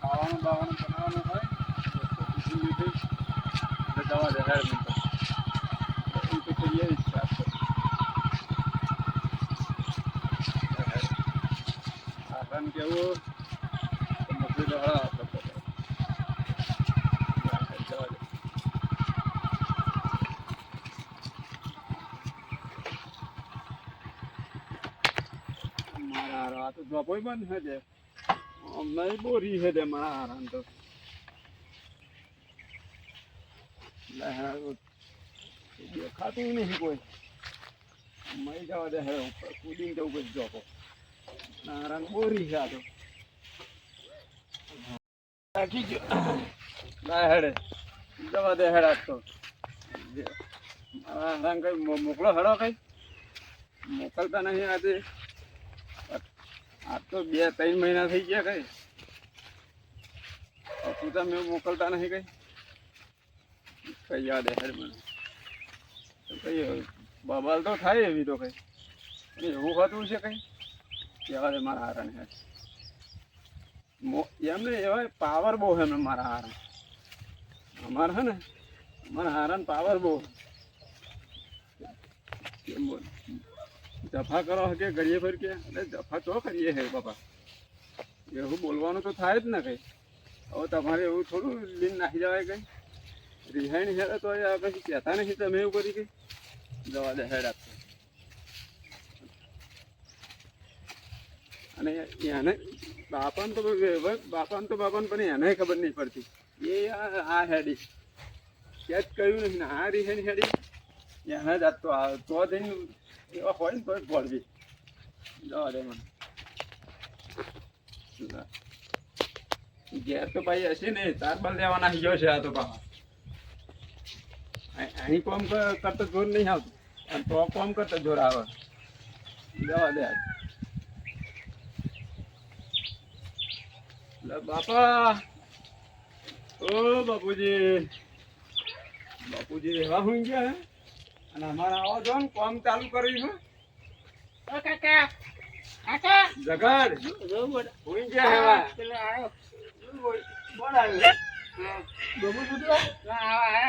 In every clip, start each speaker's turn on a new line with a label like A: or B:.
A: ખાવાનું બાવાનું બનાવવાનું હોય જવા દે હેડ તો. કરીએ જ. આસાન કેવું મોકલી દો હા આપણે તો. જવા દે મારા હારા આ તો જોપોય બંધ છે તે અમને બોરી છે તે મારા હારાને તો. દેખાતું નહીં કોઈ. મરી જવા દે હે, ઉપર કૂદીને જવું પછી જોપો નારાયણ બોરી છે આ તો. રાખી ગયો. ના હેડે, જવા દે હેડ તો. જે- મારા હારાને કઈ મોકલો હેડો કઈ. મોકલતા નહીં આજે. આ તો બે, ત્રણ મહિના થઈ ગયા કઈ. તું તમે મોકલતા નહીં કઈ. કઈ યાદ હે મને. તો કઈ, બબાલ તો થાય એવી તો કઈ. પણ એવું હોતું છે કઈ? કહેવા દે મારા હારાને હે મો- એમને એવા પાવર બહુ છે એમને મારા હારા અમારે હે ને મારા હારાને પાવર બહુ કેમ બોલ જફા કરો કે ઘડીએ ફર કે? અરે જફા તો કરીએ હે બાપા. એવું બોલવાનું તો થાય જ ને કઈ. હવે તમારે એવું થોડું લીન નાખી જવાય કઈ. રિહાઈન હેડે તો આ કઈ કહેતા નથી તમે એવું કરી કઈ. જવા દે હેડ આપશે અને એને બાપાને તો બાપાને તો બાપાને પણ એને ખબર નહીં પડતી. એ આ હેડી. ક્યાં જ કહ્યું નથી ને આ રિહાઈન હેડી. એને જ તો તો જઈને એવા હોય ને તો પડવી જવા દે મને. ઘેર તો ભાઈ હશે ને તાર બાર લેવાના ગયો છે આ તો અ- અહીં કોમ કરતો જોર નહીં આવતું. અને તો કોમ કરતો જોર આવે. જવા દે. બાપા. ઓ બાપુજી. બાપુજી એવા હું ગયા અને અમારા આવો જો ને કામ ચાલુ કર્યું છે.
B: ઓ કાકા કાકા.
A: જગર
B: જો બોલ
A: હું ગયા હેવા
B: આવ્યો
A: બોલ આવ્યો
B: ગમુ સુધરો ના આવા. હે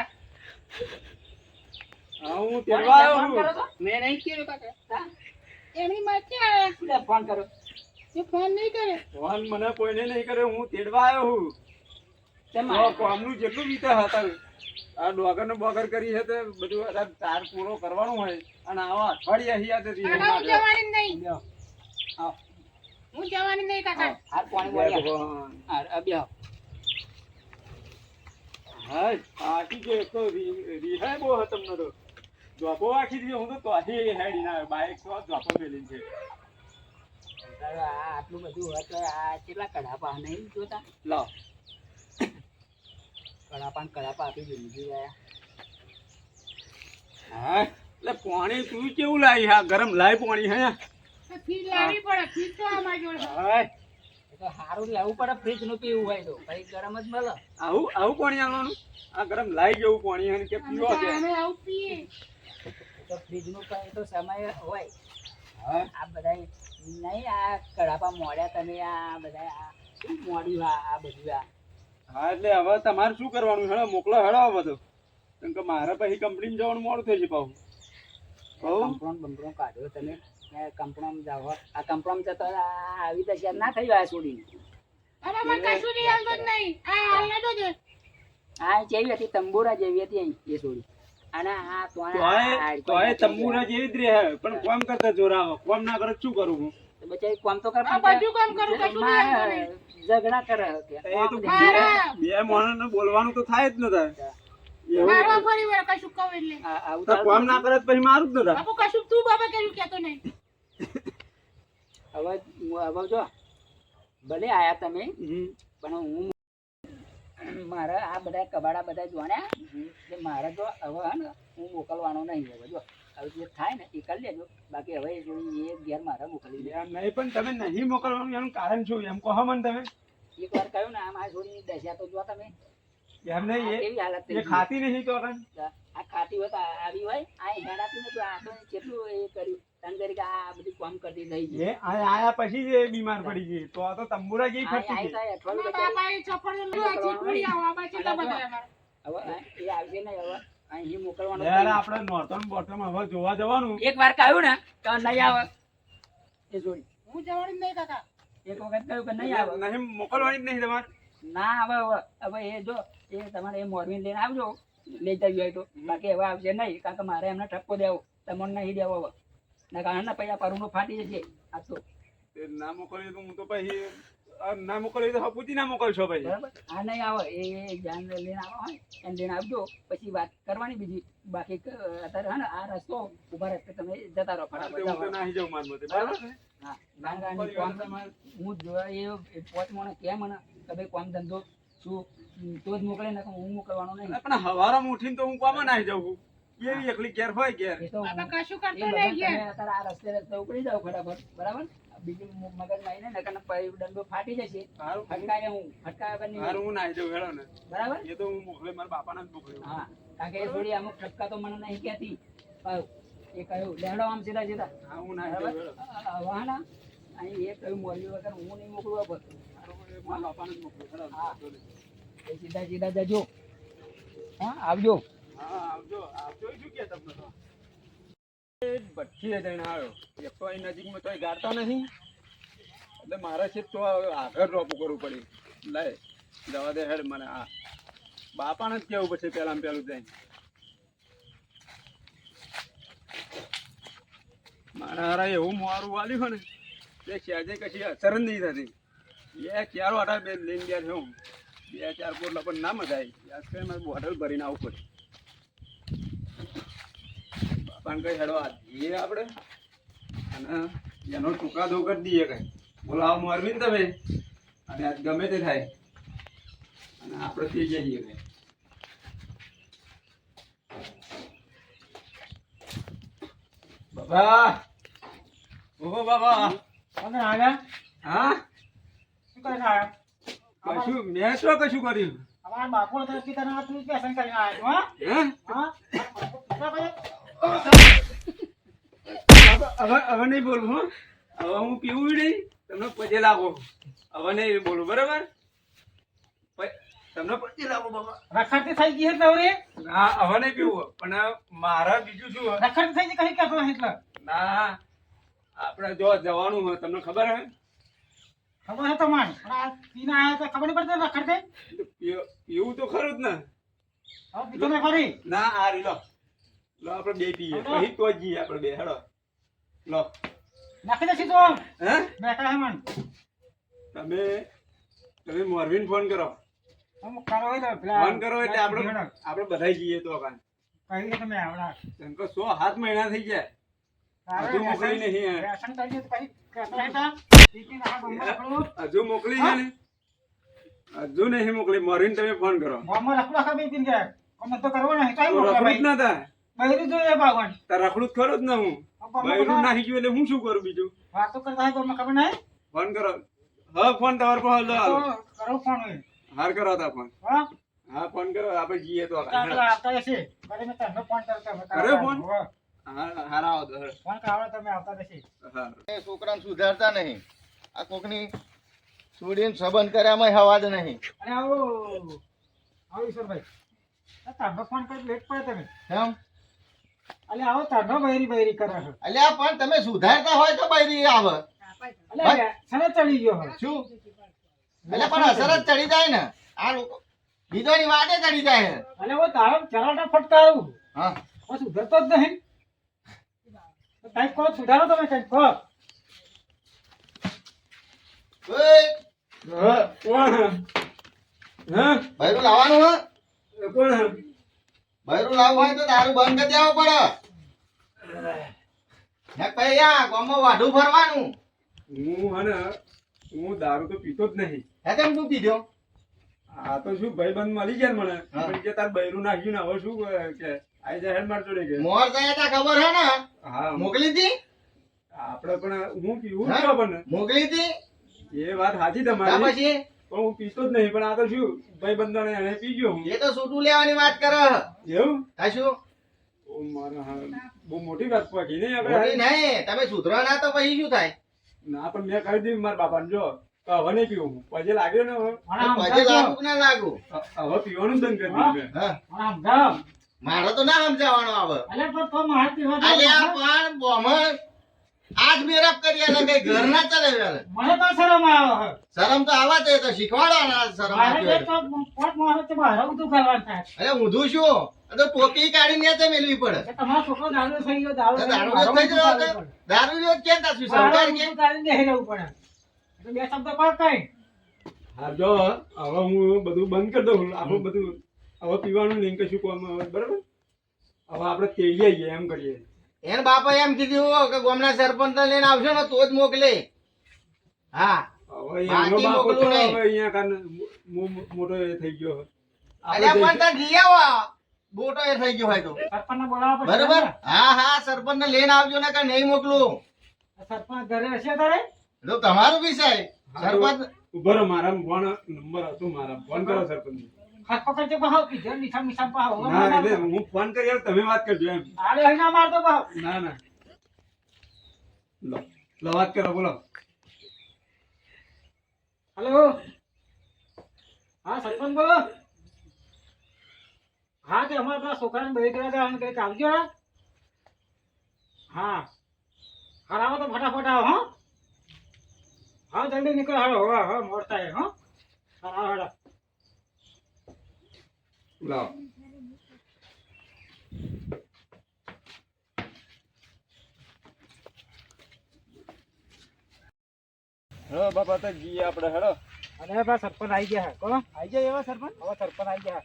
A: તેડવા આવ્યો છું.
B: મેં નહીં કર્યો કાકા. હા? એમની માથે આયા ફોન કરો. એ ફોન નહીં કરે.
A: ફોન મને કોઈને નહીં કર્યો હું તેડવા આવ્યો છું. તો જેટલું વિચાર હતા આ ડોગર ને બોગર કરી છે તે બધું તાર પૂરો કરવાનું હોય. અને આવા અઠવાડિયા હિયા તે
B: હું જવાની નહીં. હું. જવાની નહીં કાકા. હાર પાણી બોલ્યા. હાર અબ્યા
A: હાય, આખી જે તો રી- રિહાય બહુ હતો તમને તો. જોપો આખી દી હું તો તોહી હેડી ના. બાઈક તો જોપો મેલી છે.
B: આટલું બધું હોય તો આ કેટલા કડાપા નહીં જોતા?
A: લાવ.
B: કડાપા ને કડાપા આપી દીધું ગયા
A: હા એટલે પાણી તું કેવું લાવી? હા ગરમ લાય પાણી હે?
B: ફ્રીજ લાવી પડે ફ્રીજ તો અમારી જોડે
A: હાય,
B: તો સારું લાવવું પડે ફ્રીજનું પીવું હોય તો. ભાઈ ગરમ જ મળે
A: આવું આવું પાણી આવવાનું આ ગરમ લાઈ જેવું પાણી હે કે પીવો કે?
B: આવું પીએ. તો ફ્રીજનું કઈ તો સમય હોય.
A: હા.
B: આ બધા નહીં આ કડાપા મોડ્યા તમે આ બધા આ શું મોડ્યું આ આ બધું આ?
A: હા એટલે હવે તમારે શું કરવાનું? હેડો મોકલો હેડો બધું. કેમ કે મારે પછી કંપનીમાં જવાનું મોડું થઈ છે પાછું. કહું
B: કંપનોમ બંપનોમ કાઢ્યો તમે કંપનોમ જાવ આ કંપનોમ જતો આ આવી જશે ના થઈ ગયા છોડીને. આ જેવી હતી તંબુરા જેવી હતી અહીં એ છોડી. અને આ તો
A: તોય તોય તંબુરા જેવી જ રહે. પણ કોમ કરતા જોરાવો. કોમ ના કરે શું કરું હું?
B: બચારી કામ તો કર
C: બધું કામ કરું, કશું નહીં
B: ઝઘડા કરે કે.
A: એ તો બે માણસને બોલવાનું તો થાય જ ને તારે
C: મારવા ફરી વાર કશું કહું એટલે.
B: આ- આવું
A: ના કરે પછી મારું જ ને તારે
C: બાપુ કશું તું બાબા કર્યું કેતો નહીં.
B: હવે હવે જો. ભલે આયા તમે
A: હમ.
B: પણ હું મારે આ બધા કબાડા બધા જોણ્યા મારે જો હવે હે હું મોકલવાનો નહીં હવે જો. હવે જે થાય ને એ કરી લેજો. બાકી હવે એ એ ઘેર મારે મોકલી દે
A: એમ નહીં પણ તમે નહીં મોકલવાનું એનું કારણ શું? એમ કહો મને તમે.
B: એકવાર કહ્યું ને આમ આ છોડીની દશા તો જો તમે.
A: એમ
B: આ હાલત
A: એ ખાતી નહીં તો
B: આ ખાતી હોય તો આવી હોય. આ હેડાતું નતું આ તો કેટલું એ કર્યું? તને કરી કે આ બધું કામ કરતી થઈ ગઈ
A: આ આયા પછી જે બીમાર પડી ગઈ. તો આ તો તંબુરા જેવી ફરતી.
C: બાપાએ ચપ્પલ લીધું, ચીકુડી આવો, આ તો બધા
B: હવે એ આવશે ને હવે. અહીં મોકલવાનું
A: યાર આપણે નોર્થન બોટમ હવે જોવા જવાનું.
B: એક વાર કહ્યું ને તો નહીં આવે. એ જોઈ.
C: હું જવાની નહીં કાકા.
B: એક વખત કહ્યું કે નહીં આવે.
A: નહીં મોકલવાની જ નહીં તમારે.
B: ના હવે હવે એ જો એ તમારે એ મોરબી લઈને આવજો. લઈ જવી હોય તો. બાકી હવે આવશે નહીં કારણ કે મારે એમને ઠપકો દેવો. તમને નહીં દેવો હવે. ના કારણ ને પૈસા પરુનું ફાટી જશે. આ તો.
A: ના મોકલીએ તો હું તો પછી ના મોકલીએ તો પૂછી ના મોકલશો પછી.
B: આ નહીં આવો એ ધ્યાન લઈને આવો હોય એને લઈને આવજો. પછી વાત કરવાની બીજી. બાકી અત્યારે હે ને આ રસ્તો ઊભા રસ્તે તમે જતા રહો ફટાફટ
A: હું તો નાહી જાઉં માન મતે બરાબર?
B: હા કોમ હું જોવા એ પોચ મને કે મને કે ભાઈ કોમ ધંધો શું? તો જ મોકલે ને હું મોકલવાનો નહીં.
A: પણ હવારમાં ઉઠીને તો હું કોમ નાહી જાઉં? એવી એકલી ઘેર હોય ઘેર.
C: કશું કરતો નહીં
B: તમે અત્યારે આ રસ્તે રસ્તે ઉપડી જાઓ ફટાફટ બરાબર? બીજું મગજમાં આવીને નકર દંડો ફાટી જશે. ફટકારે હું ફટકારે નહીં.
A: હું નાહી જાઉં હેડો ને.
B: બરાબર?
A: એ તો હું મોકલે મારા બાપાને જ મોકલ્યો
B: હા કારણ કે એ થોડી અમુક ઠપકા તો મને નહીં કહેતી. એ કહ્યું લેડો આમ સીધા સીધા.
A: હા હું નાહી
B: બરાબર
A: જાઉં હેડો
B: હવે હા ના અહીં એ કહ્યું મોરબી વગર હું નહીં મોકલું
A: હારું, એ મારા બાપાને જ મોકલ્યો
B: હા. એ સીધા સીધા જજો. હા આવજો.
A: હા આવજો આવજો શું કે તમને તો? ભટકીએ જઈને આવ્યો એક તો અહીં નજીકમાં તો ગાડતા નહીં. એટલે મારે છે તો આગળ રોપું કરવું પડ્યું લાય, જવા દે હેડ મને આ. બાપાને જ કેવું પછી પહેલાં પહેલું જઈને મારા હારા એવું મારું વાલ્યું હોય ને ક્યાં ક્યારે કશી અસર જ નહીં થતી. એ ક્યારો આટા બે લઈને ગયા હું. બે ચાર પોટલા પણ ના મજા આવી. યાદ કરીને મારે બોટલ ભરીને આવવું પડે. બાપાને કઈ હેડો આ જઈએ આપણે અને એનો ચુકાદો કરી દઈએ કઈ. બોલાવો આવ તમે. અને આજ ગમે તે થાય. અને આપણે થઈ જઈએ કઈ. બાબા! ઓહો બાબા!
D: તમે આવ્યા
A: હા?
D: શું કરીને આવ્યા
A: કશું મેં શું કશું કર્યું?
D: અમારા બાપુ તો પિતા તું પેસન કરીને આવ્યો
A: હા?
D: હા?
A: હવે હવે નહીં બોલું હો. હવે હું પીવું નહીં તમને પજે લાગો. હવે નહીં બોલું બરાબર? તમને પજે લાગો બાબા.
D: રખડતી થઈ ગઈ એટલે હવે?
A: ના હવે નહીં પીવું. પણ મારા બીજું શું
D: રખડતી થઈ ગઈ કઈ કહેતો એટલે.
A: ના આપણે જો જવાનું હોય તમને ખબર હે?
D: ખબર છે તમારે પણ આ પીને આવ્યા તો ખબર પડતી રખડતે?
A: પીવું તો ખરું જ ને.
D: હવે પીતો ને ફરી
A: ના આ રી લો આપણે બે પીએ. પછી તો જઈએ આપણે બે હેડો. લો.
D: નાખી દેશી તો
A: હે?
D: બેઠા હે મન.
A: તમે તમે મોરવીન ફોન કરો.
D: અમુક કરો તો પેલા
A: ફોન કરો એટલે આપણે. આપણે બધા જઈએ તો કાન
D: કહી દે તમે આવડા.
A: એમ કે સો સાત મહિના થઈ ગયા. હજુ મોકલી નહીં હે.
D: વ્યસન કરી દીધું પછી કહેતો તો. ના.
A: હજુ મોકલી છે ને? હજુ નહીં મોકલી. મોરવીન તમે ફોન કરો.
D: ગમમાં રખડું આખા બી પીને તો કરવો તોય
A: તો
D: મોકલે ભાઈ.
A: ના થાય.
D: બૈરું જોઈએ ભગવાન.
A: તાર રખડું જ ખરું જ ને હું
D: બહેરું
A: નાખી ગયું એટલે હું શું કરું બીજું
D: વાતો કરતા હોય ખબર નહીં?
A: ફોન કરો હા ફોન તમારો પર હાલો.
D: કરો ફોન
A: હાર કરો તા ફોન
D: હા?
A: હા ફોન કરો આપણે જઈએ તો
D: આવતા હશે. અરે મેં તમને ફોન કરતો હતો.
A: ફોન?
D: હા.
A: હા હારા આવો તો હેડો.
D: ફોન કરાવો તમે આવતા હશે.
A: હા
E: એ સુધારતા નહીં આ કોકની છોડીને સંબંધ કર્યામાં હવા જ નહીં
D: અને આવો આવો ઈશ્વરભાઈ આ તારનો ફોન કરી લેટ પડે તમે
E: એમ
D: અલે આવો તારનો બૈરી બૈરી કરે છે.
E: અલ્યા પણ તમે સુધારતા હોય તો બૈરી આવે.
D: અલે સને ચડી ગયો હવે.
E: શું? એટલે પણ અસર જ ચડી જાય ને. આ લોકો બીજોની વાટે ચડી જાય.
D: અલે ઓ તારો ચરાટા ફટકારું.
E: હા.
D: ઓ સુધરતો જ નહીં તો કંઈક કહો સુધારો તમે કંઈક કહો.
E: ઓય,
A: હા, કોણ હા?
E: બૈરું લાવવાનું હે?
A: કોણ હા?
E: બૈરું લાવવું હોય તો દારૂ બંધ કરી દેવો પડે. ગામમાં વાઢું ફરવાનું
A: હું હે હું દારૂ તો પીતો જ નહીં.
E: હે કેમ તું પીધો?
A: આ તો શું ભાઈબંધ મળી ગયા મને? પણ કે તાર બૈરું નાખ્યું ને હવે શું કે આઈ જાય હેડ માર જોડે કે?
E: મોર તા ખબર હે ને?
A: હા.
E: મોકલી હતી
A: આપણે પણ હું પીવું
E: હા?
A: ને?
E: મોકલી હતી
A: એ વાત સાચી તમારી.
E: પછી?
A: પણ હું પીતો જ નહીં પણ આ તો શું? ભાઈબંધોને એને પી ગયો હું.
E: એ તો સૂટું લેવાની વાત કરે.
A: એવું?
E: આ શું?
A: ઓ મારા બહુ મોટી વાત પહોંચી નહીં આપણે.
E: નહીં તમે સુધરો ના તો પછી શું થાય?
A: ના પણ મેં કહી દીધું મારા બાપાને જો. હવે નહીં પીવું હું. પછી લાગ્યો ને હવે?
D: મને
E: લાગુ ના લાગુ?
A: હવે પીવાનું બંધ કરી દીધું.
E: હા. મારે તો ના સમજાવવાનો આવે.
D: અલ્યા પણ તો મારે પીવા.
E: પણ બોમણ આજ મેરપ કરી એટલે કઈ ઘર ના ચલે વેલે.
D: મને તો શરમ આવે
E: શરમ તો આવા જ તો શીખવાડવાના શરમ
D: મારે તો પોટ મારે તો મારે બધું કરવાનું થાય.
E: અરે ઊંધું શું? તો ટોપી કાઢીને તે મેલવી પડે.
D: તમારો છોકરો દારૂ થઈ ગયો દારૂ થઈ ગયો,
E: દારૂ થઈ ગયો દારૂ જો કેમ તાસું સરકાર કેમ?
D: કાઢીને રહેવું પડે. બે શબ્દ પર કઈ.
A: હા જો હવે હું બધું બંધ કરી દઉં. આપણું બધું હવે પીવાનું નહીં કશું કોમ બરાબર? હવે આપણે તેડીએ આવીએ એમ કરીએ.
E: એને બાપા એમ કીધું કે ગામના સરપંચ લઈને આવશો ને તો જ મોકલે. હા.
A: હવે
E: બાકી મોકલું નહીં.
A: હવે અહીંયા કાન મો- મો- મોટો એ થઈ ગયો.
E: અલ્યા પણ તાર જઈ આવો. બોટો એ થઈ ગયો હોય તો.
D: સરપંચને બોલાવવા પડશે
E: બરોબર? હા હા સરપંચ ને લઈને આવજો ને કે નહીં મોકલું.
D: સરપંચ ઘરે હશે તારે?
E: તો તમારું વિષય સરપંચ
A: મારા ફોન નંબર હતો મારા ફોન કરો સરપંચ
D: હાથ પકડજો બહાવ કીધું મીઠા મીઠા બહાવ.
A: ના એટલે હું ફોન કરી યાર તમે વાત કરજો એમ.
D: આલે અહીં ના મારતો બહાવ.
A: ના ના. લો લો વાત કરો બોલો.
D: હેલો. હા સરપંચ બોલો. હા તે અમારા પેલા છોકરાને બે કર્યા હતા એને કંઈક આવજો હા. હા. હાલ તો ફટાફટ આવો હા. હા જલ્દી નીકળો હાલો હા મોડ થાય હો હા. હાલો હાલો.
A: લાવો. હેડો બાપા તો જઈએ આપણે હેડો
D: અને બા સરપંચ આવી ગયા હે. કોણ? આવી જાય એવા સરપંચ? હવે સરપંચ આવી ગયા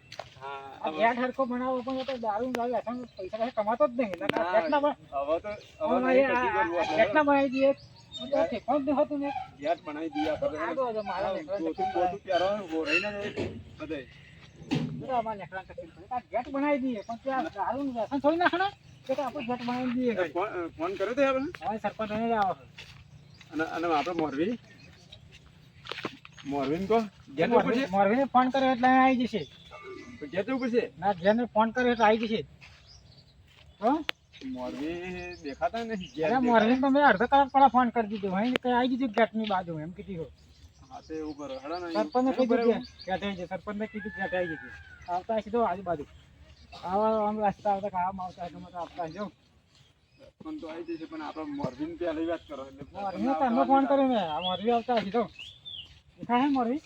D: હે. ગેટ હરકો બનાવો પણ તો દારૂ દારૂ હેઠળ પૈસા કમાતો જ નહીં. ગેટ ના
A: હવે તો હવે.
D: ગેટ ના બનાવી દઈએ.
A: બનાવી દઈએ આપણે.
D: બનાવી દઈએ પણ ત્યાં દારૂનું વ્યસન થોડી નાખે આપણે બનાવી દઈએ.
A: ફોન કર્યો તો આપણે?
D: હવે સરપંચ અહીં જ આવો
A: અને અને આપણે મોરવી મોરવીને કહો ગેટ ઉપર
D: મોરબી- મોરબીને ફોન કર્યો એટલે આવી જશે.
A: ઉપર છે?
D: ના જેને ફોન કર્યો એટલે આવી જશે. હો?
A: મોરવી દેખાતા નથી
D: અરે મોરબીને તો મેં અડધો કલાક પહેલા ફોન કરી દીધો. અહીં કઈ આવી દીધું ગેટની બાજુ એમ કીધું
A: હા તે એવું કરો હેડો ને
D: સરપંચને કીધું કે ગેટ આવી જાય સરપંચને કીધું ગેટ આવી જશે. આવતા હશે આજુબાજુ. આવા આમ રસ્તા આવતા કામ આવતા તો આવતા જો
A: ફોન તો આવી જશે પણ આપણે મોરવીને પહેલી વાત કરો એટલે
D: મોરબી તમને ફોન કર્યો મેં. આ મોરબી આવતા હશે તો. હે મોરબી?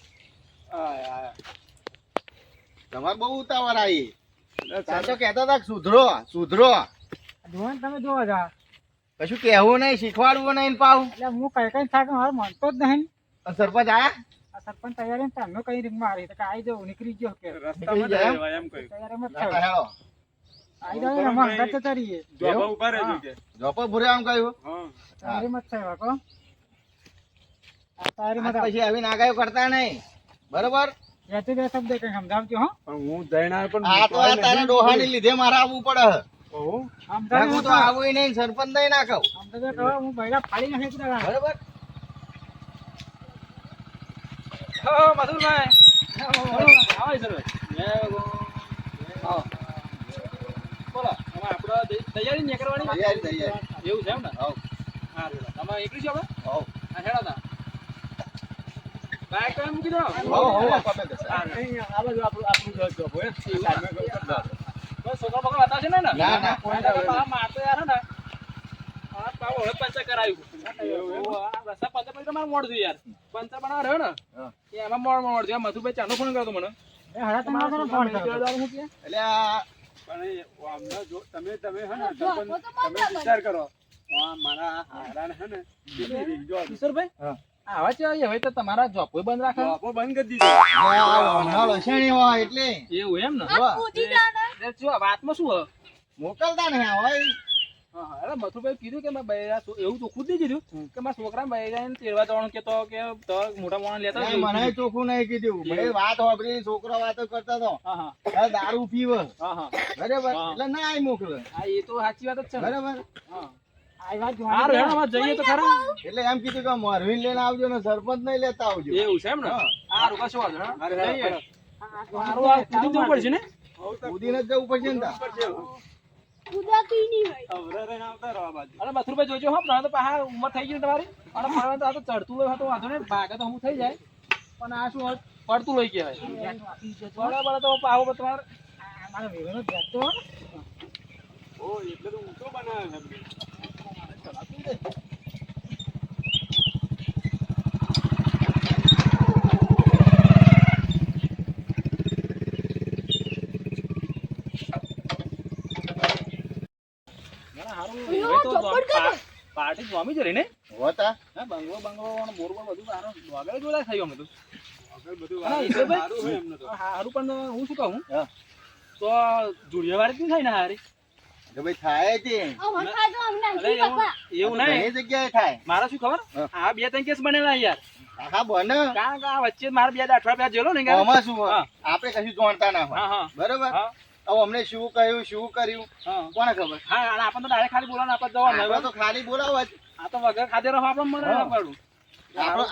A: આય, આય.
E: તમારે બહુ ઉતાવળ આવી. સાચો કહેતા હતા સુધરો સુધરો.
D: જોવાનું તમે જોવા જા.
E: કશું કહેવું નહીં શીખવાડવું નહીં પાવ.
D: એટલે હું કઈ કઈ થાય કે મારે માનતો જ નહીં.
E: સરપંચ આયા?
D: આ સરપંચ તૈયારી ને તમને કઈ રીંગ મારી તો આવી જાવ નીકળી ગયો કે.
A: રસ્તામાં
E: જાય એમ?
A: કહ્યું
D: તૈયારીમાં જ
E: ના,
D: આવી જાવ ને અમે હંગાત જતા રહીએ.
A: જોબા રહેજો કે.
E: જોપો ભૂરે આમ કહ્યું.
A: હા.
D: તૈયારીમાં જ થયો કો આ તૈયારીમાં
E: પછી આવીને આગાહી કરતા નહીં. બરોબર?
D: બે બે શબ્દ કઈ સમજાવજો હો.
A: પણ હું જઈને આવ્યો પણ
E: આ તો તારા ડોહાની લીધે મારે આવવું પડે. હું તો આવું નહીં સરપંચ નહીં ના કહું
D: આમ તો કહો હું બૈરા ફાડી નાખી
E: બરોબર?
B: તૈયારી નીકળવાની
E: તૈયારી તૈયારી.
B: એવું છે એમ ને?
E: હવ.
B: તમે એકલી છો આપણે?
E: હવ.
B: હા હેડો તા. બાઈક મૂકી દો.
E: હવ, હવ,
A: આપણું જ હોય.
B: છોકરા બકરા હતા છે ને ને
E: ના,
B: મારતો યાર હે ને હા હવે પંચર આ રસ્તા પંચર પછી તમારે મોડ થયું યાર. પંચર બનાવ રહ્યો ને. એમાં મોડ મોડ થયું મધુભાઈ ચાનો ફોન કર્યો મને.
D: એ હરા તમારો ફોન કર્યો
E: એટલે આ
A: પણ એ આમને જો- તમે તમે હે ને તમે વિચાર કરો. આ મારા હારાને હે ને કેટલી રીત જો
B: કિશોરભાઈ? આવા છે? હવે તો તમારા જોબ બંધ રાખે?
A: જોબો બંધ કરી દીધો.
E: આ લસણી હોય એટલે.
B: એવું એમ ને? વાતમાં શું
E: મોકલતા ને હોય.
B: અરે મથુભાઈ કીધું કે મેં બૈરા એવું ચોખ્ખું જ કીધું કે મારા છોકરા બૈરાને તેડવા જવાનું કે તો કે તો મોટા મોણા લેતા
E: મને ચોખ્ખું નહીં કીધું. ભાઈ વાત વાપરી છોકરો વાતો કરતા હતો
B: હા હા.
E: હવે દારૂ પીવે.
B: હા હા.
E: બરાબર? એટલે ના મોકલે.
B: હા એ તો સાચી વાત જ છે
E: બરાબર?
B: હા.
D: આ વાત
B: હારું, હેડો,
D: જોવાની
B: હવે જઈએ તો ખરા.
E: એટલે એમ કીધું કે મોરવીન લઈને આવજો ને સરપંચ નહીં લેતા આવજો.
B: એવું છે એમ ને.
D: આ-
B: જવું પડશે ને?
E: ઉદીને જ જવું પડશે ને તાર.
C: ઉદાતી નહીં હોય.
A: અવરા રહીને આવતા રહો આ બાજુ.
F: અને મથુરભાઈ જોજો હો પણ તો પાહા ઉંમર થઈ ગઈ તમારી. અને તો આ તો ચડતું હોય તો વાંધો નહીં ભાગે તો હું થઈ જાય. પણ આ શું હોય, પડતું હોય કહેવાય. બરાબર તો પાહો તમારે.
D: મારા વેવેનો બેઠતો
A: ઓ એટલે તો ઊંચો બનાવે છે એમને.
F: ના, હારું હવે તો પા- પાર્ટી સ્વામી જ રહી ને?
E: હોતા
F: હા બંગલો બંગલો અને બોર બોર બધું સારું. વગેરે જોડા થયું અમે તો?
A: સારું
F: પણ હું શું કહું? તો જુડિયાવાળી જ નહીં થાય ને હારી?
E: ભાઈ થાય
C: નહીં
F: એવું નહીં.
E: જગ્યાએ થાય.
F: મારા શું ખબર?
E: હા.
F: આ બે ત્રણ કેસ બનેલા યાર.
E: હા બને.
F: કારણ કે આ વચ્ચે મારા બે અઠવાડિયા પહેલા જેલો ને
E: આમાં શું આપણે કશું જોણતા ના હોય. બરોબર?
F: હા.
E: હવે અમને શું કહ્યું શું કર્યું?
F: હા.
E: કોને ખબર?
F: હા આપણને તો ડાયરેક્ટ ખાલી બોલાવવાનું આપણે જવાનું. હવે.
E: તો ખાલી બોલાવો જ.
F: આ તો વગર ખાધે રહો આપણે મને ના પાડું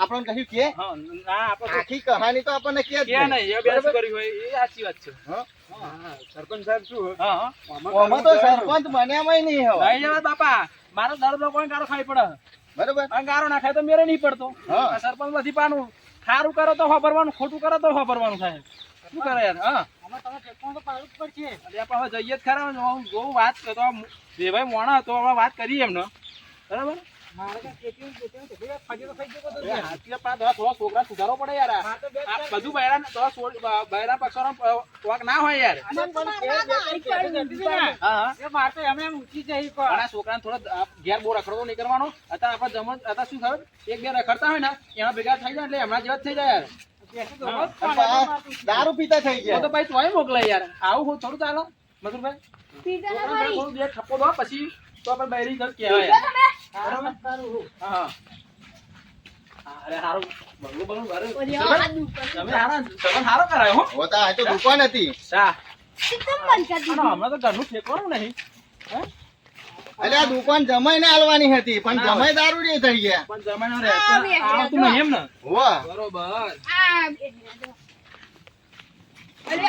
E: આપણને કશું કે?
F: હા ના આપણે તો
E: આખી કહાની તો આપણને કે નહીં.
F: નહીં એ બે કર્યું હોય એ સાચી વાત છે.
E: હા?
A: હા, સરપંચ સાહેબ શું હોય?
F: હા હા.
E: આમાં તો સરપંચ બન્યામાંય નહીં હવે
F: નહીં જવા બાપા. મારો કોઈ ગારો ખાઈ પડે.
E: બરોબર?
F: ગારો ના ખાય તો મેરે નહીં પડતો. સરપંચ નથી પાનું સારું કરો તો વાપરવાનું ખોટું કરો તો વાપરવાનું થાય. શું કરે યાર? હા. જઈએ જ ખરા. હું જોઉં વાત કરતો જે મોણા તો હવે વાત કરી એમને. બરાબર? છોકરા સુધારો પડે યાર. બધું બૈરા બૈરા પક્ષોનો વાંક ના હોય યાર.
D: હતી
F: છોકરાને થોડો ઘેર બહુ રખડતો નહીં કરવાનો. અત્યારે આપણે જમણ અત્યારે શું ખબર? એક બે રખડતા હોય ને એમાં ભેગા થઈ જાય એટલે હમણાં જેવા જ થઈ જાય યાર. હા.
E: દારૂ પીતા થઈ ગયા.
F: તો ભાઈ તોય મોકલાય યાર. આવું હું થોડું ચાલો. મધુરભાઈ
C: પીતા ના ભાઈ.
F: થોડું બે ઠપકો દો પછી તો આપણે બૈરી ઘર કહેવાય.
D: હું.
F: હા? હા. અરે હારું. બંગલો બંગલો ઘરે. તમે હારા તમે હારો કરાયો હો.
E: હોતા આ તો દુકાન હતી.
F: હમણાં તો ઘરનું ઠેકવાનું નહીં.
E: એટલે આ દુકાન જમાઈને હાલવાની હતી પણ
F: ના.
E: જમાઈ દારૂ થઈ ગયા.
F: પણ આવતું નહીં એમ ને?
E: હોવા.
F: બરોબર.
C: અરે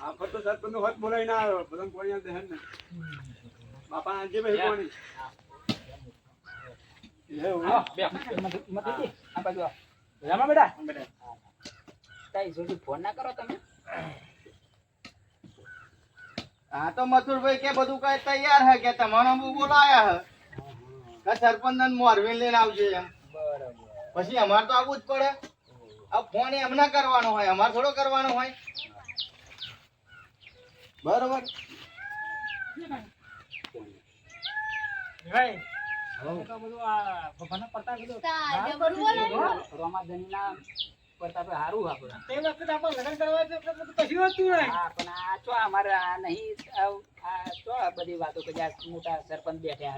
C: સરપંચ
E: હું
A: આવ્યો. ને.
E: તો મથુરભાઈ કે બધું કઈ તૈયાર હે કે તમારો બહુ બોલાયા હે. કે સરપંચ ને લઈને આવજે એમ.
B: બરાબર.
E: પછી અમારે તો આવવું જ પડે. આ ફોન એમના કરવાનો હોય અમારે થોડો કરવાનો હોય. બરોબર
D: ભાઈ. બધું આ ભગવાનના પડતા બધું.
C: તારે બરોબર ને?
B: રોમાધનીના પ્રતાપે હારું
D: તે વખતે આપણે લગ્ન કરવા તો એટલે બધું કશું હતું નહીં.
B: હા પણ આ ચો અમારે આ નહીં આ- આ ચો બધી વાતો કે મોટા સરપંચ બેઠા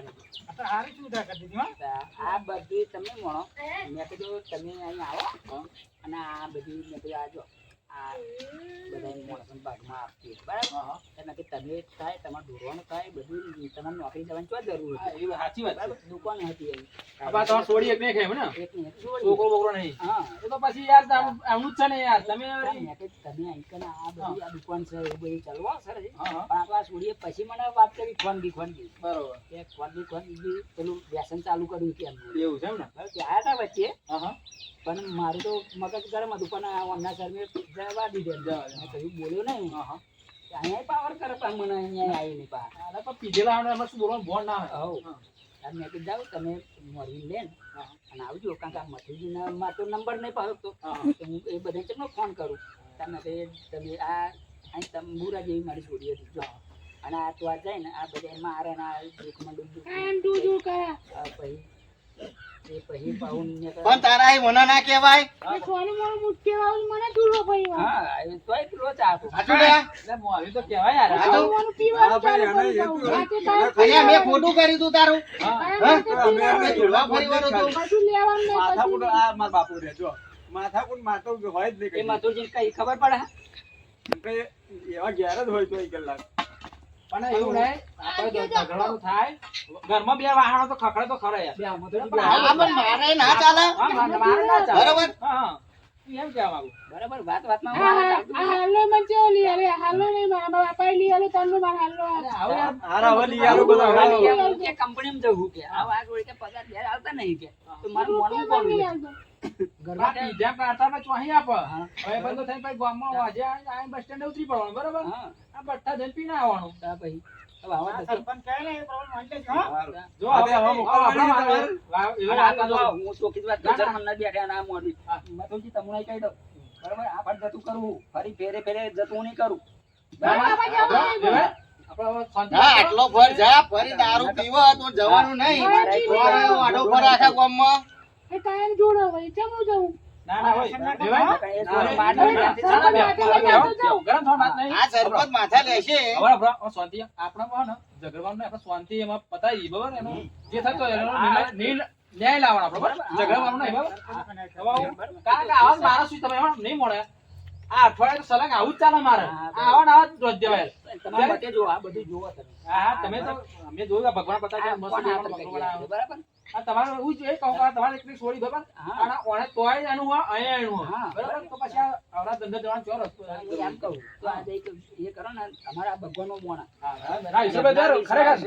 D: આ તો હારી સુવિધા કરી દીધી
B: આ બધી તમે મણો મેં કીધું તમે અહીં આવો અને આ બધી મેં કીધું આ જો આ બધા માણસોને ભાગમાં આપતી બરાબર? એટલે કે તમે થાય તમારે થાય બધું તમારે નોકરી જવાની શું જરૂર હતી
F: એ સાચી વાત
B: દુકાન હતી અહીં
F: તમારે છોડી એક નહીં ખાય ને?
B: એક ની એક જોડી.
F: છોકરો બોકરો નહીં.
B: હા.
F: એ તો પછી યાર આમ- આમનું જ છે ને યાર. તમે
B: તમે અહીં આ બધી આ દુકાન છે એ બધું ચાલવા સર. પણ આપણા છોડીએ પછી મને વાત કરી ખોનગી ખોનગી
F: બરોબર.
B: કે ખોનગી ખોનગી પેલું વ્યસન ચાલુ કર્યું કે
F: એવું છે ને?
B: બરાબર હતા વચ્ચે?
F: હા.
B: પણ મારું તો મગજ ગરમ હતું પણ આ અમના સર મેં જવા દીધે. કહ્યું બોલ્યો નહીં.
F: હા હા.
B: અહીંયા પાવર કરે પણ મને અહીંયા આવી નહીં પા
F: અરે પણ પીધેલા આવડે એમાં શું બોલવાનું? ભણ ના હોય
B: હવ. મેં કીધું જાઓ તમે મળીને લે ને. અને આવજો કારણ કે આ મથુરજીના માં તો નંબર નહીં પાડો તો
F: હું
B: એ બધા ચેટલો ફોન કરું. તમે કે તમે આ અહીં તંબુરા જેવી મારી છોડી હતી જો. અને આ તો આ જાય ને આ બધા મારે ને આ દુઃખમાં ડૂબ પછી
E: પણ તારા એ મને ના કહેવાય
C: સોનું મોનું મુઠ્ઠી વાળું મને દૂરવો પડ્યો.
B: હા એ તોય પેલો ચાહતો
E: સાચું લે
F: એટલે તો કહેવાય યાર આ તો
C: પીવાનું ચાલુ કરી દઉં.
A: તો-
C: રાતે તારે
E: અહીંયા મેં ખોટું કર્યું તું તારું
F: હા.
C: તારે
E: હા?
C: રાતે
E: અમે
C: પીવાનું.
E: ફરીવાનું હતું
C: કશું લેવાનું નહીં,
A: માથા
C: કુડ
A: ફૂટો આ મારા બાપુ રે જો માથાકૂટ મારતો હોય જ નહીં
B: એ
A: કઈ.
B: મથુરજી કઈ ખબર પડે
A: એવા ઘેર જ હોય ચોવીસ કલાક
F: પણ એવું નહીં આપણે જો થાય. ઘરમાં બે તો ખખડે તો ખરા.
E: મારે ના ચાલે.
F: મારે મારે ના ચાલે.
E: બરાબર.
F: હા, હા. હું એમ કહેવા માંગુ
B: બરાબર વાત વાતમાં.
C: હાલો મને ચેવો લઈ આલે? હાલો નહીં મારા બાપાએ લી આલે તનનું મારા હાલો
A: હવે આલો બધા
B: કે કંપનીમાં જવું કે? આ વાત વળી કે પગાર ઘેર આવતા નહીં કે? તો મારું કોણ
C: આલતો.
B: ઘરમાં
F: આ ચોહી આપે. હવે બંધો થઈને પછી ગામમાં વાજે આવીને આવીને બસ સ્ટેન્ડે ઉતરી પડવાનું બરાબર? આ બઠ્ઠા જઈને પીને આવવાનું.
B: તા પછી.
E: આટલો ફર જા ફરી દારૂ પીવા તો જવાનું નહીં. આખા ગામમાં.
C: એ કાયમ જોડો હોય ચમ હું
F: ના ના હોય.
B: નહીં.
E: માથા લેશે.
F: શાંતિ આપણે આપણે શાંતિ એમાં પતાવી બરાબર? એનો જે થતો ન્યાય લાવવાનો બરાબર? બરાબર. કારણ કે આવા તમે મળે. આ અઠવાડિયે સલંગ આવું જ ચાલે મારે. આવા ને આવા રોજ દેવાય.
B: જો આ બધું જોવો તમે.
F: હા હા તમે તો અમે જોયું ભગવાન પતા
B: બરાબર?
F: તમારે એવું જ કહું કે તમારે એકલી છોડી બરાબર અને ઓણે તોય એનું હોય અહીંયા એનું હોય. બરાબર? તો પછી આવડા ધંધા જવાનો ચો રસ્તો
B: એમ કહું તો આ જે એ કરો ને અમારા ભગવાનનો મોણા.
F: હા, હા, હિસાબે તો ખરેખર.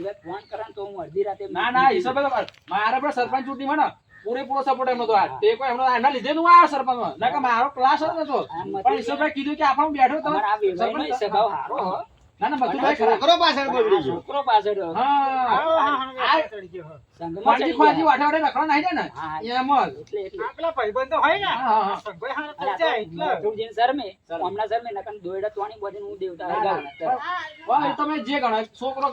B: એ ફોન કરે તો હું અડધી રાતે
F: ના ના હિસાબે તો મારે પણ સરપંચ ચૂંટણી માં પૂરેપૂરો સપોર્ટ એમનો તો આ. તે કોઈ એમનો એના લીધે હું સરપંચ સરપંચમાં. ના કે મારો ક્લાસ જ નતો પણ ઈશ્વરભાઈ કીધું કે આપણે બેઠો
B: તમે સ્વભાવ સારો હો.
F: ના ના બધું ભાઈ
E: છોકરો પાછળ બગડી ગયો
B: પાછળ. હા.
F: જાય ને? એમ જ.
B: એટલે
D: ભાઈબંધો હોય ને હારે
B: તો દોયડા તોણી હું દેવતા.
F: હા, તમે જે ગણો છોકરો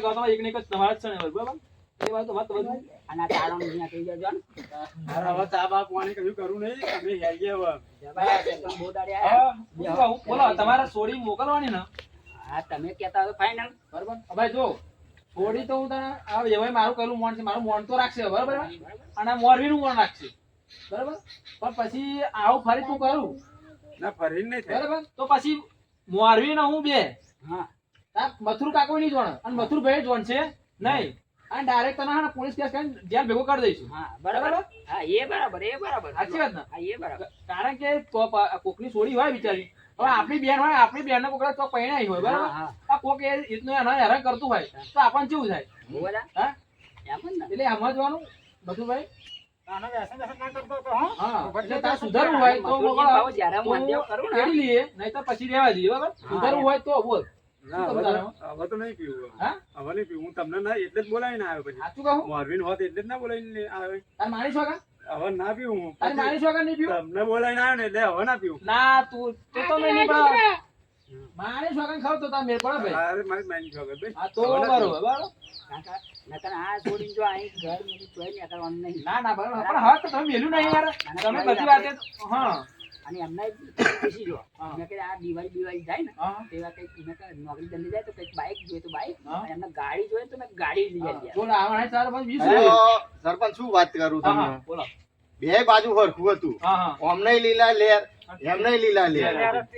F: ગણો એક જ તમારે જ છે ને બરાબર? એ વાત તો વાત બધું.
B: અને આ અહીંયા કહી દેજો ને.
A: હવે ચા બા પાણી કશું કરવું નહીં તમે હેરીએ હવે.
F: બોલો તમારે સોડી મોકલવાની ને.
B: હા, તમે કહેતા હોય ફાઇનલ
F: બરાબર? હવે જો થોડી તો હું તને આ એવાય મારું કહેલું મોન છે મારું મોણ તો રાખશે બરોબર? અને મોરબીનું મોન રાખશે. બરાબર? પણ પછી આવું ફરી તું કરું.
A: ના ફરી નહીં થાય.
F: તો પછી મોરબી ને હું બે.
B: હા.
F: મથુર કાકો નહીં જોણ અને મથુર ભાઈ જોણ છે નહીં. અને ડાયરેક્ટ તને હા પોલીસ કેસ કરીને જેલ ભેગો કરી દઈશું.
B: હા બરાબર? હા એ બરાબર એ બરાબર.
F: સાચી વાત ને?
B: હા એ બરાબર.
F: કારણ કે કોકની સોડી હોય બિચારી. હવે આપણી બેન હોય આપણી બેન કોકડા તો પહેણાઈ હોય બરાબર? આ કોક એ રીતનું એના હેરાન કરતું હોય તો આપણને કેવું થાય?
B: હા બોલા?
F: હા?
B: એમ જ ને.
F: એટલે સમજવાનું બધું ભાઈ સુધારવું હોય તો પછી રહેવા જઈએ બરાબર? સુધારવું હોય તો બોલ.
A: હવે તો- નહીં પીવું હવે.
F: હા?
A: હવે નહીં પીવું. હું તમને ના એટલે જ બોલાવીને આવ્યો પછી.
F: સાચું કહું?
A: મોરબીન હોત એટલે જ ના બોલાવીને આવ્યો
F: તારે માનીશ વગર
A: હવે ના પીવું હું.
F: તારે
A: પછી
F: વગર નહીં પીવું?
A: તમને બોલાવીને આવ્યો ને એટલે હવે ના પીવું.
F: ના તું તું તો મેં નહીં પણ વગર ખાવ તો તમે ભાઈ.
A: અરે મારી માની વગર ભાઈ.
F: હા તો
A: હવે
F: બરોબર બરાબર.
B: કાકા નકર આ છોડીને જો અહીં ઘર મેલી તોય નીકળવાનું નહીં.
F: ના ના બરાબર. પણ હવે તો તમે મેલું નહીં યાર. તમે બધી વાતે હા.
B: અને એમને પૂછી જો. મેં કીધું આ દિવાળી દિવાળી જાય ને તેવા કંઈક મેં કીધું નોકરી ધંધે જાય તો કંઈક બાઇક જોઈએ તો બાઇક એમને ગાડી જોઈએ તો મેં ગાડી લઈ આવી
F: બોલો બીજું
E: સરપંચ શું વાત કરું તમને?
F: બોલો.
E: બે બાજુ હરખું હતું. અમને લીલા લેર એમને લીલા લેર.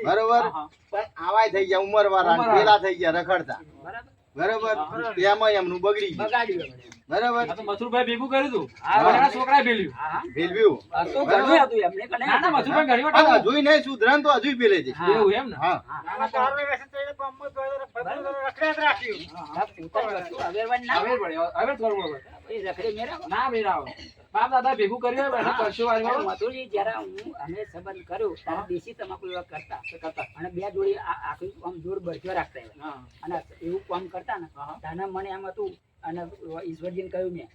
E: બરોબર. પણ આવાય થઈ ગયા ઉમર વાળા પેલા થઈ ગયા રખડતા.
B: બરાબર.
E: બરોબર? તેમાં એમનું બગડી
B: બગાડ્યું.
E: બરોબર?
F: આ તો મથુરભાઈ ભેગું કર્યું તું.
B: હા.
F: બધાના ભેલ્યું.
B: હા હા.
E: ભેલવ્યું
B: આ તો ઘણું હતું એમને
F: ના ના મથુરભાઈ ઘણી
E: પણ
F: વખત
E: નહીં સુધરે ને તો હજુય પેલે છે.
F: એવું એમ ને?
E: હા.
D: તો.
B: આ એ અને બે જોડી રાખતા અને એવું કામ કરતા ને તાના મને આમ હતું અને ઈશ્વરજીને કહ્યું મેં.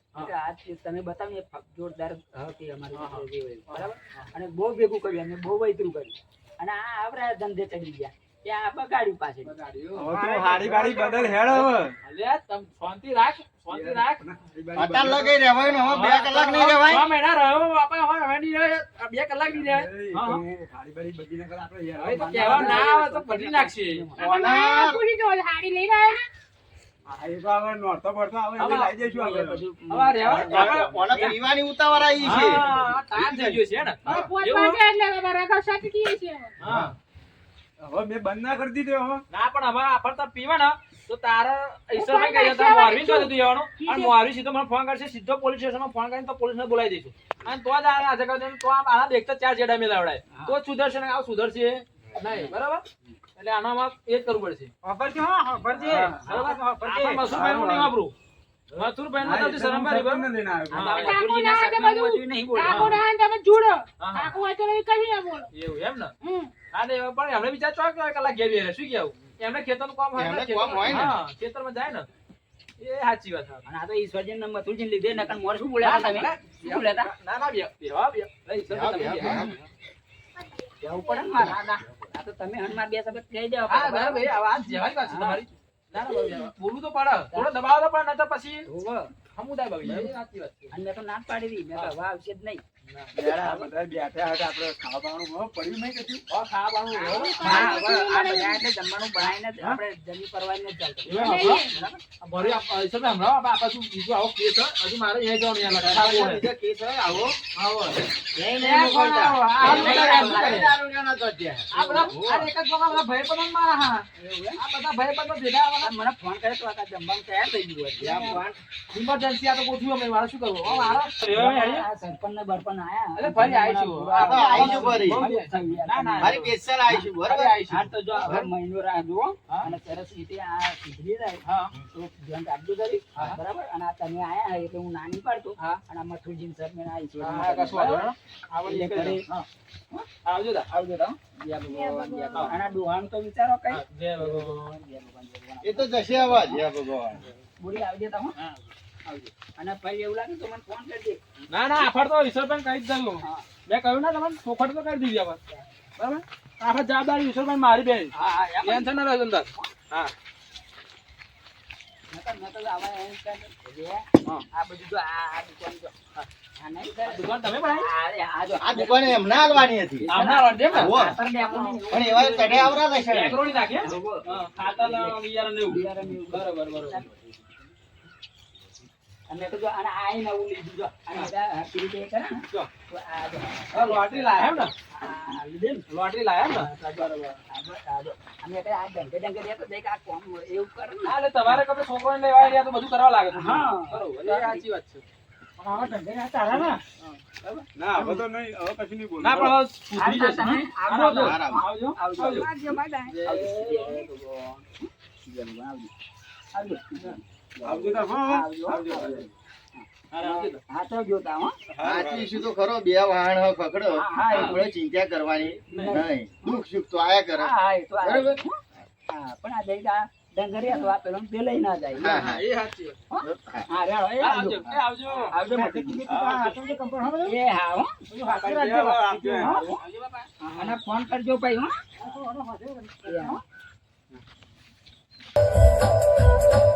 B: કે તમે બતાવ્યું જોરદાર હતી અમારી. બરાબર અને બહુ ભેગું કર્યું અમે બહુ વૈતરું કર્યું અને આ આવરા ધંધે ચડી ગયા કે બગાડ્યું પાછળ.
F: બગાડ્યું.
A: હવે તો હાડી બાડી બદલ હેડ હવે.
F: અલ્યા તમ શાંતિ રાખ શાંતિ રાખ.
E: અટાર લગી રહેવાય ને હવે બે કલાક નહીં રહેવાય.
F: છ મહિના રહ્યો બાપા હવે હવે નહીં રહે. આ કલાક નહીં રહે. હા, હા.
A: હાડી બાડી બધી નકર આપણે
F: હવે તો કહેવા ના આવે તો બદલી નાખશે.
E: ઓના-
C: પૂછી જો હાડી ને
A: લાઈ
E: ઓને પીવાની ઉતાવળ આવી છે.
C: હવે
A: મેં બંધ ના કરી દીધો હવે
F: ના પણ હવે આપણે તો પીવા ને તો તારે ઈશ્વરભાઈ કહી હતા
C: નાખ્યા
F: તો
C: હોય
F: જતું અને
C: છે.
F: સીધો મને ફોન કરશે સીધો પોલીસ સ્ટેશનમાં ફોન કરીને તો પોલીસને બોલાવી દઈશું. અને તો જ આ આજે તો આના દેખતા ચાર જેડા મેલાવડાય તો સુધરશે ને આ સુધરશે. નહીં બરાબર? એટલે આનામાં એ જ કરવું પડશે.
D: વાપરજે, હો, વાપરજે.
F: બરાબર
D: વાપરજે.
F: આપણે મસુરભાઈનું નહીં વાપરું. શરમ
C: ના બધું-. કાકુ ના તમે જોડો. તો ના બોલો.
F: એવું એમ ને?
C: હમ.
F: હા ને પણ એમને વિચાર ચોક કલાક ઘેર. શું કેવું એમને ખેતરનું કામ હોય
E: કામ હોય ને.
F: ખેતરમાં જાય ને એ સાચી વાત છે.
B: અને આ તો ઈશ્વરજીને ને મથુરજીને લીધે નકર મોર શું બોલ્યા તમે શું બોલ્યા
F: ના ના બે બેહવા બે લઈ તમે
E: બેહવા,
F: બેહવા.
B: જવું પડે ને મારે. આ તો તમે હનુમાન બે શબ્દ કહી દેવા
F: હા બરાબર
B: બરાબર?
F: એ વાત જેવાની વાત તમારી ના ના બરાબર. તો પડે થોડો દબાવ તો પડે નહીંતર પછી સમુદાય બગડી સાચી વાત
B: અને મેં તો ના પાડી દી મેં તો હવે આવશે જ નહીં મને ફોન કરે તો આ જમવાનું તૈયાર થઈ ગયું.
F: ઇમરજન્સી આ તો ગોઠવ્યું અમે મારે શું કરવું?
B: સરપંચ ને બરપંચ આયા
F: ફરી આવીશું.
E: આ આવીશું ફરી.
B: બહુ દુઃખ થયું યાર.
F: ના, ના.
E: મારી પેશલ આવીશું બરાબર
F: આવીશું.
B: તો જો હવે મહિનો રાહ જુઓ અને સરસ રીતે આ સુધરી જાય તો ધ્યાન રાખજો જરીક. બરાબર અને આ તમે આયા એટલે હું નાની પાડતો
F: હા.
B: અને આ મથુરજી સર મેં આ ઈશ્વર
F: હા, કશું વાંધો નહીં. આવજો. આવજો દા.
B: ભગવાન તો વિચારો કઈ.
E: એ તો જશે અવાજ ભગવાન
B: બોલી આવજે તો હો. આવજો. અને પછી એવું લાગે તો મને ફોન કરજે
F: ના ના આફર તો ઈશ્વરભાઈ કહી જ દઉં મેં કહ્યું ને તમને પોખટ તો કરી દીધી આફર બરાબર? આખા જવાબદારી ઈશ્વરભાઈ મારી બેન. ટેન્શન ના રહેજો અંદર હા.
B: દુકાન જો. હા. આ નહીં કરે.
F: દુકાન તમે બનાવી?
B: આ રે, આ જો.
E: આ દુકાને એમને હાલવાની હતી. પણ એવા ચડે આવરા લેશે ને.
F: એગ્રોની નાખી હે? હા, ખાતર ને બિયારણ ને એવું.
B: બિયારણ એવું
F: બરોબર બરોબર
B: અને તો જો આને આ નવું લીધું જો. અને બધા પીરી કરે ને.
F: જો.
B: આ
F: લોટરી લાયા એમ ને? લોટરી લાયા એમ ને?
B: બરોબર. અમે કઈ આ ડંગે દેતો દેખ આ કોમ એવું કરે ને.
F: એટલે તમારે કપડે છોકરાને લેવા રહ્યા તો બધું કરવા લાગે છે.
B: હા.
F: બરોબર એ સાચી વાત છે.
D: પણ હવે ધંધે ના ચાલે ને.
A: ના હવે તો નહીં હવે કશું નહીં બોલું
F: ના પણ હવે સુધરી
B: આ
F: જશે.
B: તમે
F: હા?
B: આવજો. તો.
A: હાથો જોતા હો
F: હાચી શું તો
E: ખરો બે વાહન હો
B: હા એ.
E: ચિંતા કરવાની
B: આ લઈ ડંગરિયા તો આ લઈ ના જાય.
E: હા
F: હા. એ
B: ફોન કરજો ભાઈ હો. Thank you.